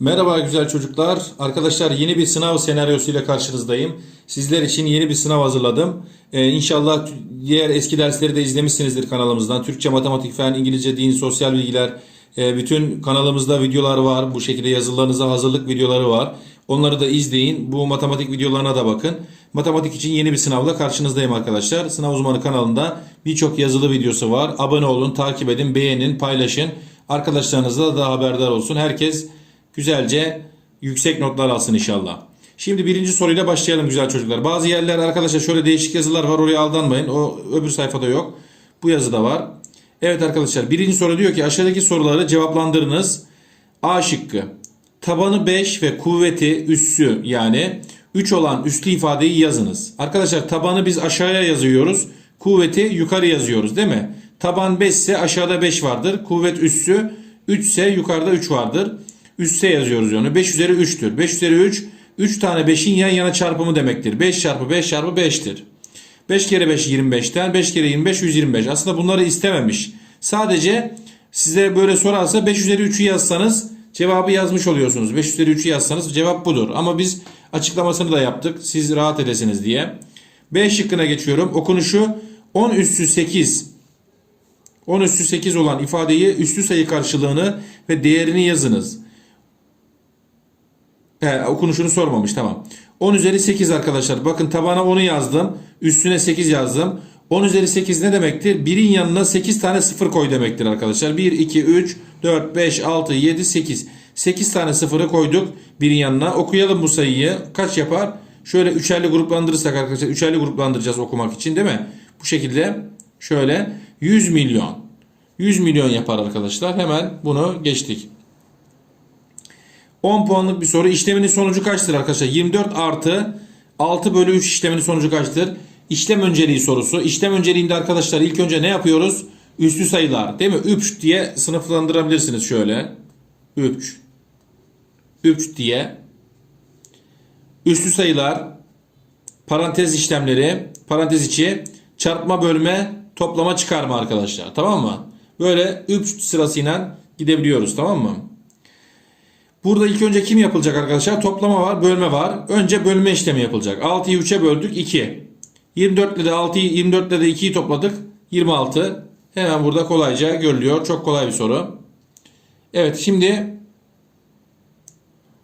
Merhaba güzel çocuklar. Arkadaşlar yeni bir sınav senaryosuyla karşınızdayım. Sizler için yeni bir sınav hazırladım. Ee, inşallah diğer eski dersleri de izlemişsinizdir kanalımızdan. Türkçe, matematik, fen, İngilizce, din, sosyal bilgiler. e, bütün kanalımızda videolar var. Bu şekilde yazılarınıza hazırlık videoları var. Onları da izleyin. Bu matematik videolarına da bakın. Matematik için yeni bir sınavla karşınızdayım arkadaşlar. Sınav uzmanı kanalında birçok yazılı videosu var. Abone olun, takip edin, beğenin, paylaşın. Arkadaşlarınızla da haberdar olsun. Herkes güzelce yüksek notlar alsın inşallah. Şimdi birinci soruyla başlayalım güzel çocuklar. Bazı yerler arkadaşlar şöyle değişik yazılar var oraya aldanmayın. O öbür sayfada yok. Bu yazıda var. Evet arkadaşlar birinci soru diyor ki aşağıdaki soruları cevaplandırınız. A şıkkı. Tabanı 5 ve kuvveti üssü yani 3 olan üslü ifadeyi yazınız. Arkadaşlar tabanı biz aşağıya yazıyoruz. Kuvveti yukarı yazıyoruz değil mi? Taban 5 ise aşağıda 5 vardır. Kuvvet üssü 3 ise yukarıda 3 vardır. Üsse yazıyoruz onu. 5 üzeri 3'tür. 5 üzeri 3 3 tane 5'in yan yana çarpımı demektir. 5 çarpı 5 çarpı 5'tir. 5 kere 5 25'ten 5 kere 25 125. Aslında bunları istememiş. Sadece size böyle sorarsa 5 üzeri 3'ü yazsanız cevabı yazmış oluyorsunuz. 5 üzeri 3'ü yazsanız cevap budur. Ama biz açıklamasını da yaptık. Siz rahat edesiniz diye. B şıkkına geçiyorum. Okunuşu 10 üssü 8 10 üssü 8 olan ifadeyi üslü sayı karşılığını ve değerini yazınız. He, okunuşunu sormamış tamam. 10 üzeri 8 arkadaşlar. Bakın tabana 10'u yazdım. Üstüne 8 yazdım. 10 üzeri 8 ne demektir? 1'in yanına 8 tane 0 koy demektir arkadaşlar. 1, 2, 3, 4, 5, 6, 7, 8. 8 tane 0'ı koyduk 1'in yanına. Okuyalım bu sayıyı. Kaç yapar? Şöyle üçerli gruplandırırsak arkadaşlar. Üçerli gruplandıracağız okumak için değil mi? Bu şekilde şöyle 100 milyon. 100 milyon yapar arkadaşlar. Hemen bunu geçtik. 10 puanlık bir soru. İşleminin sonucu kaçtır arkadaşlar? 24 artı 6 bölü 3 işleminin sonucu kaçtır? İşlem önceliği sorusu. İşlem önceliğinde arkadaşlar ilk önce ne yapıyoruz? Üslü sayılar değil mi? 3 diye sınıflandırabilirsiniz şöyle. 3 3 diye üslü sayılar parantez işlemleri parantez içi çarpma bölme toplama çıkarma arkadaşlar tamam mı? Böyle 3 sırasıyla gidebiliyoruz tamam mı? Burada ilk önce kim yapılacak arkadaşlar? Toplama var, bölme var. Önce bölme işlemi yapılacak. 6'yı 3'e böldük 2. 24 ile de 6'yı 24 ile de 2'yi topladık. 26. Hemen burada kolayca görülüyor. Çok kolay bir soru. Evet şimdi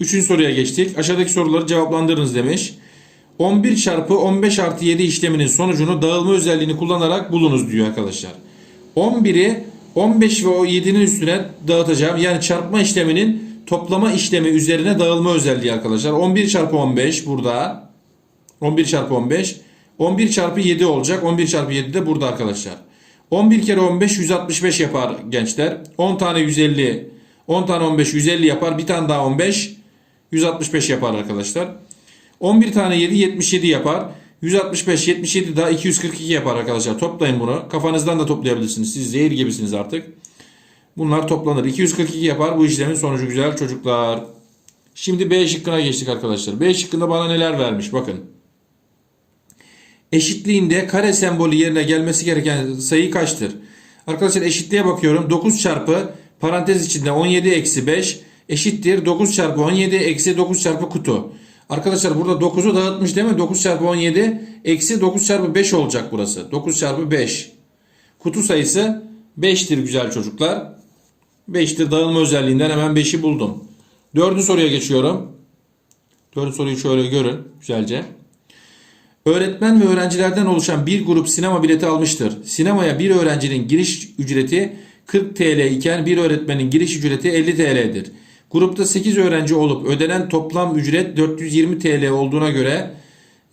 3. soruya geçtik. Aşağıdaki soruları cevaplandırınız demiş. 11 çarpı 15 artı 7 işleminin sonucunu dağılma özelliğini kullanarak bulunuz diyor arkadaşlar. 11'i 15 ve o 7'nin üstüne dağıtacağım. Yani çarpma işleminin toplama işlemi üzerine dağılma özelliği arkadaşlar. 11 çarpı 15 burada. 11 çarpı 15. 11 çarpı 7 olacak. 11 çarpı 7 de burada arkadaşlar. 11 kere 15 165 yapar gençler. 10 tane 150. 10 tane 15 150 yapar. Bir tane daha 15 165 yapar arkadaşlar. 11 tane 7 77 yapar. 165 77 daha 242 yapar arkadaşlar. Toplayın bunu. Kafanızdan da toplayabilirsiniz. Siz zehir gibisiniz artık. Bunlar toplanır. 242 yapar. Bu işlemin sonucu güzel çocuklar. Şimdi B şıkkına geçtik arkadaşlar. B şıkkında bana neler vermiş bakın. Eşitliğinde kare sembolü yerine gelmesi gereken sayı kaçtır? Arkadaşlar eşitliğe bakıyorum. 9 çarpı parantez içinde 17 eksi 5 eşittir. 9 çarpı 17 eksi 9 çarpı kutu. Arkadaşlar burada 9'u dağıtmış değil mi? 9 çarpı 17 eksi 9 çarpı 5 olacak burası. 9 çarpı 5. Kutu sayısı 5'tir güzel çocuklar. 5'tir dağılma özelliğinden hemen 5'i buldum. Dördüncü soruya geçiyorum. Dördüncü soruyu şöyle görün güzelce. Öğretmen ve öğrencilerden oluşan bir grup sinema bileti almıştır. Sinemaya bir öğrencinin giriş ücreti 40 TL iken bir öğretmenin giriş ücreti 50 TL'dir. Grupta 8 öğrenci olup ödenen toplam ücret 420 TL olduğuna göre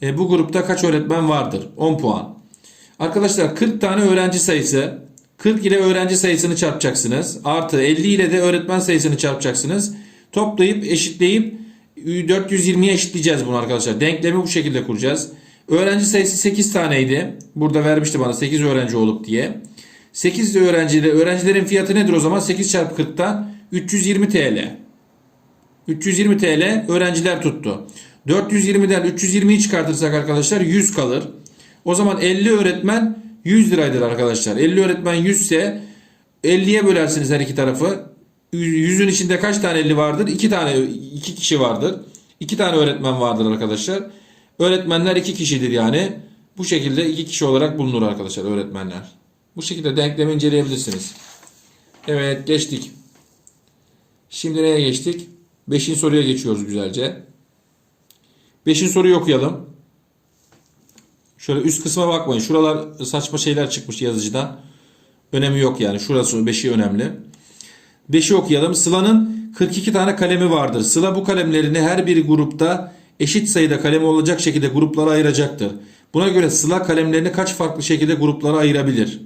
e, bu grupta kaç öğretmen vardır? 10 puan. Arkadaşlar 40 tane öğrenci sayısı 40 ile öğrenci sayısını çarpacaksınız. Artı 50 ile de öğretmen sayısını çarpacaksınız. Toplayıp eşitleyip 420'ye eşitleyeceğiz bunu arkadaşlar. Denklemi bu şekilde kuracağız. Öğrenci sayısı 8 taneydi. Burada vermişti bana 8 öğrenci olup diye. 8 öğrenciyle öğrencilerin fiyatı nedir o zaman? 8 çarpı 40'tan 320 TL. 320 TL öğrenciler tuttu. 420'den 320'yi çıkartırsak arkadaşlar 100 kalır. O zaman 50 öğretmen 100 liraydır arkadaşlar. 50 öğretmen 100 ise 50'ye bölersiniz her iki tarafı. Yüzün içinde kaç tane 50 vardır? 2 tane 2 kişi vardır. 2 tane öğretmen vardır arkadaşlar. Öğretmenler 2 kişidir yani. Bu şekilde 2 kişi olarak bulunur arkadaşlar öğretmenler. Bu şekilde denklemi inceleyebilirsiniz. Evet geçtik. Şimdi neye geçtik? 5. soruya geçiyoruz güzelce. 5. soruyu okuyalım. Şöyle üst kısma bakmayın. Şuralar saçma şeyler çıkmış yazıcıdan. Önemi yok yani. Şurası 5'i önemli. 5'i okuyalım. Sıla'nın 42 tane kalemi vardır. Sıla bu kalemlerini her bir grupta eşit sayıda kalemi olacak şekilde gruplara ayıracaktır. Buna göre Sıla kalemlerini kaç farklı şekilde gruplara ayırabilir?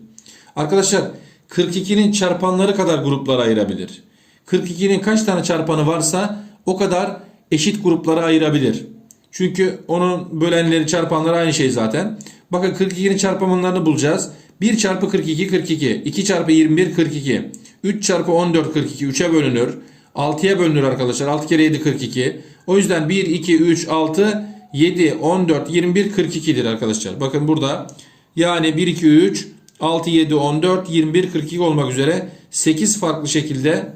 Arkadaşlar 42'nin çarpanları kadar gruplara ayırabilir. 42'nin kaç tane çarpanı varsa o kadar eşit gruplara ayırabilir. Çünkü onun bölenleri çarpanları aynı şey zaten. Bakın 42'nin çarpanlarını bulacağız. 1 çarpı 42 42. 2 çarpı 21 42. 3 çarpı 14 42. 3'e bölünür. 6'ya bölünür arkadaşlar. 6 kere 7 42. O yüzden 1, 2, 3, 6, 7, 14, 21, 42'dir arkadaşlar. Bakın burada yani 1, 2, 3, 6, 7, 14, 21, 42 olmak üzere 8 farklı şekilde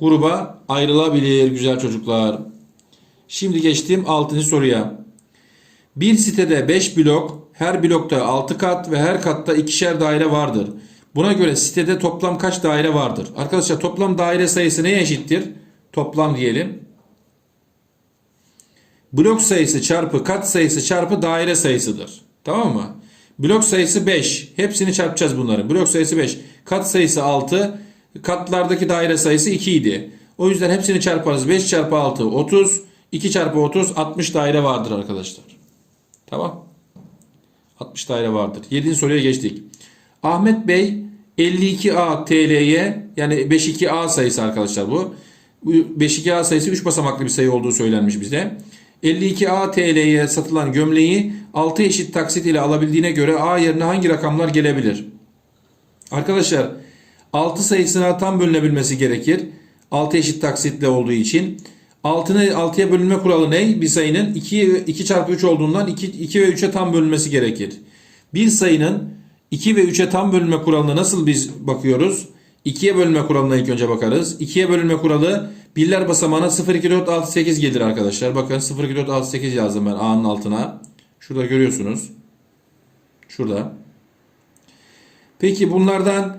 gruba ayrılabilir güzel çocuklar. Şimdi geçtim 6. soruya. Bir sitede 5 blok, her blokta 6 kat ve her katta ikişer daire vardır. Buna göre sitede toplam kaç daire vardır? Arkadaşlar toplam daire sayısı neye eşittir? Toplam diyelim. Blok sayısı çarpı kat sayısı çarpı daire sayısıdır. Tamam mı? Blok sayısı 5. Hepsini çarpacağız bunları. Blok sayısı 5. Kat sayısı 6. Katlardaki daire sayısı 2 idi. O yüzden hepsini çarparız. 5 çarpı 6 30. 2 çarpı 30 60 daire vardır arkadaşlar. Tamam. 60 daire vardır. 7. soruya geçtik. Ahmet Bey 52A TL'ye yani 52A sayısı arkadaşlar bu. Bu 52A sayısı 3 basamaklı bir sayı olduğu söylenmiş bize. 52A TL'ye satılan gömleği 6 eşit taksit ile alabildiğine göre A yerine hangi rakamlar gelebilir? Arkadaşlar 6 sayısına tam bölünebilmesi gerekir. 6 eşit taksitle olduğu için. 6'nı 6'ya bölünme kuralı ne? Bir sayının 2, 2 çarpı 3 olduğundan 2, 2 ve 3'e tam bölünmesi gerekir. Bir sayının 2 ve 3'e tam bölünme kuralına nasıl biz bakıyoruz? 2'ye bölünme kuralına ilk önce bakarız. 2'ye bölünme kuralı birler basamağına 0, 2, 4, 6, 8 gelir arkadaşlar. Bakın 0, 2, 4, 6, 8 yazdım ben A'nın altına. Şurada görüyorsunuz. Şurada. Peki bunlardan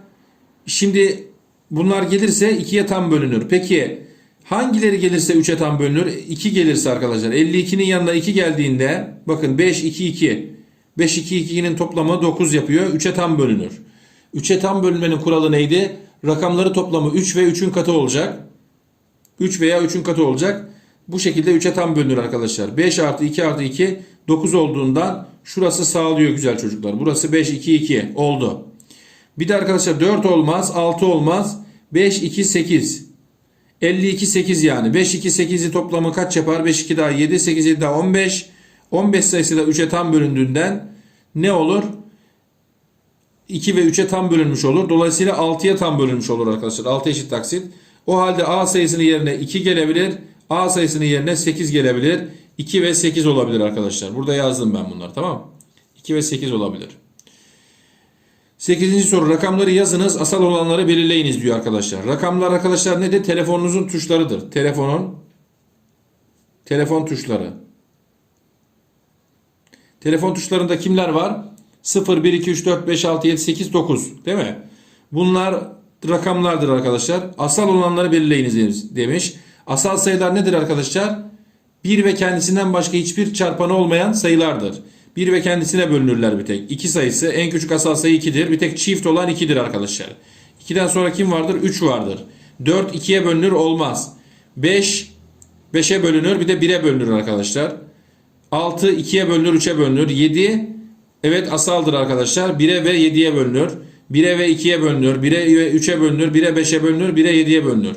şimdi bunlar gelirse 2'ye tam bölünür. Peki hangileri gelirse 3'e tam bölünür? 2 gelirse arkadaşlar 52'nin yanına 2 geldiğinde bakın 5, 2, 2. 5, 2, 2'nin toplamı 9 yapıyor. 3'e tam bölünür. 3'e tam bölünmenin kuralı neydi? Rakamları toplamı 3 ve 3'ün katı olacak. 3 veya 3'ün katı olacak. Bu şekilde 3'e tam bölünür arkadaşlar. 5 artı 2 artı 2 9 olduğundan şurası sağlıyor güzel çocuklar. Burası 5 2 2 oldu. Bir de arkadaşlar 4 olmaz 6 olmaz. 5 2 8. 52 8 yani. 5 2 8'i toplamı kaç yapar? 5 2 daha 7 8 7 daha 15. 15 sayısı da 3'e tam bölündüğünden ne olur? 2 ve 3'e tam bölünmüş olur. Dolayısıyla 6'ya tam bölünmüş olur arkadaşlar. 6 eşit taksit. O halde A sayısının yerine 2 gelebilir. A sayısının yerine 8 gelebilir. 2 ve 8 olabilir arkadaşlar. Burada yazdım ben bunları tamam mı? 2 ve 8 olabilir. 8. soru rakamları yazınız asal olanları belirleyiniz diyor arkadaşlar. Rakamlar arkadaşlar nedir? Telefonunuzun tuşlarıdır. Telefonun telefon tuşları. Telefon tuşlarında kimler var? 0, 1, 2, 3, 4, 5, 6, 7, 8, 9 değil mi? Bunlar rakamlardır arkadaşlar. Asal olanları belirleyiniz demiş. Asal sayılar nedir arkadaşlar? 1 ve kendisinden başka hiçbir çarpanı olmayan sayılardır. 1 ve kendisine bölünürler bir tek. 2 sayısı en küçük asal sayı 2'dir. Bir tek çift olan 2'dir arkadaşlar. 2'den sonra kim vardır? 3 vardır. 4 2'ye bölünür olmaz. 5 5'e bölünür bir de 1'e bölünür arkadaşlar. 6 2'ye bölünür 3'e bölünür. 7 evet asaldır arkadaşlar. 1'e ve 7'ye bölünür. 1'e ve 2'ye bölünür. 1'e ve 3'e bölünür. 1'e 5'e bölünür. 1'e 7'ye bölünür.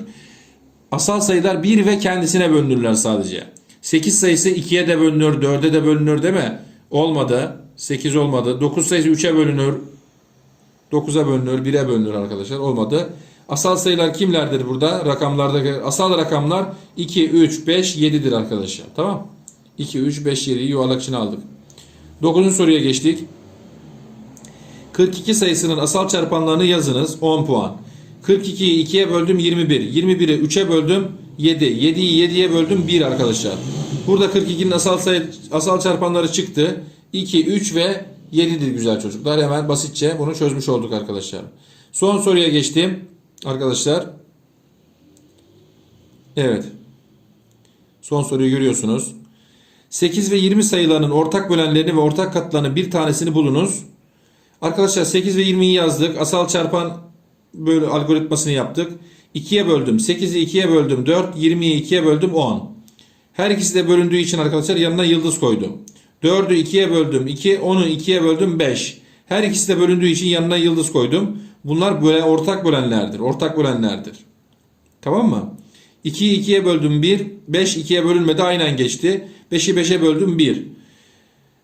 Asal sayılar 1 ve kendisine bölünürler sadece. 8 sayısı 2'ye de bölünür, 4'e de bölünür değil mi? Olmadı. 8 olmadı. 9 sayısı 3'e bölünür. 9'a bölünür, 1'e bölünür arkadaşlar. Olmadı. Asal sayılar kimlerdir burada? Rakamlardaki asal rakamlar 2, 3, 5, 7'dir arkadaşlar. Tamam? 2, 3, 5, 7'yi yuvarlak içine aldık. 9. soruya geçtik. 42 sayısının asal çarpanlarını yazınız. 10 puan. 42'yi 2'ye böldüm 21. 21'i 3'e böldüm 7. 7'yi 7'ye böldüm 1 arkadaşlar. Burada 42'nin asal sayı asal çarpanları çıktı. 2, 3 ve 7'dir güzel çocuklar. Hemen basitçe bunu çözmüş olduk arkadaşlar. Son soruya geçtim arkadaşlar. Evet. Son soruyu görüyorsunuz. 8 ve 20 sayılarının ortak bölenlerini ve ortak katlarını bir tanesini bulunuz. Arkadaşlar 8 ve 20'yi yazdık. Asal çarpan böyle algoritmasını yaptık. 2'ye böldüm. 8'i 2'ye böldüm 4. 20'yi 2'ye böldüm 10. Her ikisi de bölündüğü için arkadaşlar yanına yıldız koydum. 4'ü 2'ye böldüm 2. 10'u 2'ye böldüm 5. Her ikisi de bölündüğü için yanına yıldız koydum. Bunlar böyle ortak bölenlerdir. Ortak bölenlerdir. Tamam mı? 2'yi 2'ye böldüm 1. 5 2'ye bölünmedi aynen geçti. 5'i 5'e böldüm 1.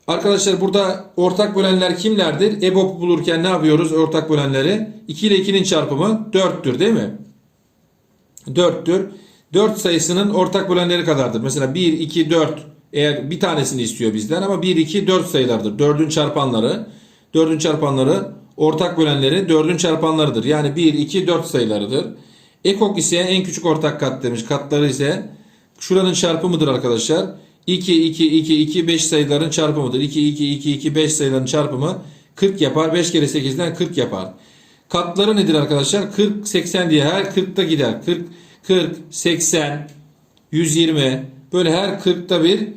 Arkadaşlar burada ortak bölenler kimlerdir? EBOB bulurken ne yapıyoruz ortak bölenleri? 2 ile 2'nin çarpımı 4'tür değil mi? 4'tür. 4 sayısının ortak bölenleri kadardır. Mesela 1, 2, 4 eğer bir tanesini istiyor bizden ama 1, 2, 4 sayılardır. 4'ün çarpanları 4'ün çarpanları ortak bölenleri 4'ün çarpanlarıdır. Yani 1, 2, 4 sayılarıdır. Ekok ise en küçük ortak kat demiş. Katları ise şuranın çarpımıdır arkadaşlar. 2, 2, 2, 2, 5 sayıların çarpımıdır. 2, 2, 2, 2, 5 sayıların çarpımı 40 yapar. 5 kere 8'den 40 yapar. Katları nedir arkadaşlar? 40, 80 diye her 40'ta gider. 40, 40, 80, 120 böyle her 40'ta bir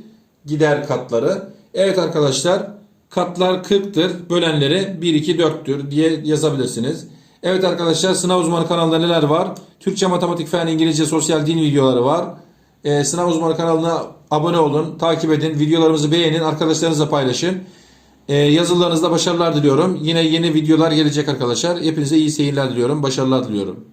gider katları. Evet arkadaşlar katlar 40'tır. Bölenleri 1, 2, 4'tür diye yazabilirsiniz. Evet arkadaşlar sınav uzmanı kanalında neler var? Türkçe, matematik, fen, İngilizce, sosyal din videoları var. Ee, sınav uzmanı kanalına abone olun, takip edin, videolarımızı beğenin, arkadaşlarınızla paylaşın. Ee, yazılarınızda başarılar diliyorum. Yine yeni videolar gelecek arkadaşlar. Hepinize iyi seyirler diliyorum, başarılar diliyorum.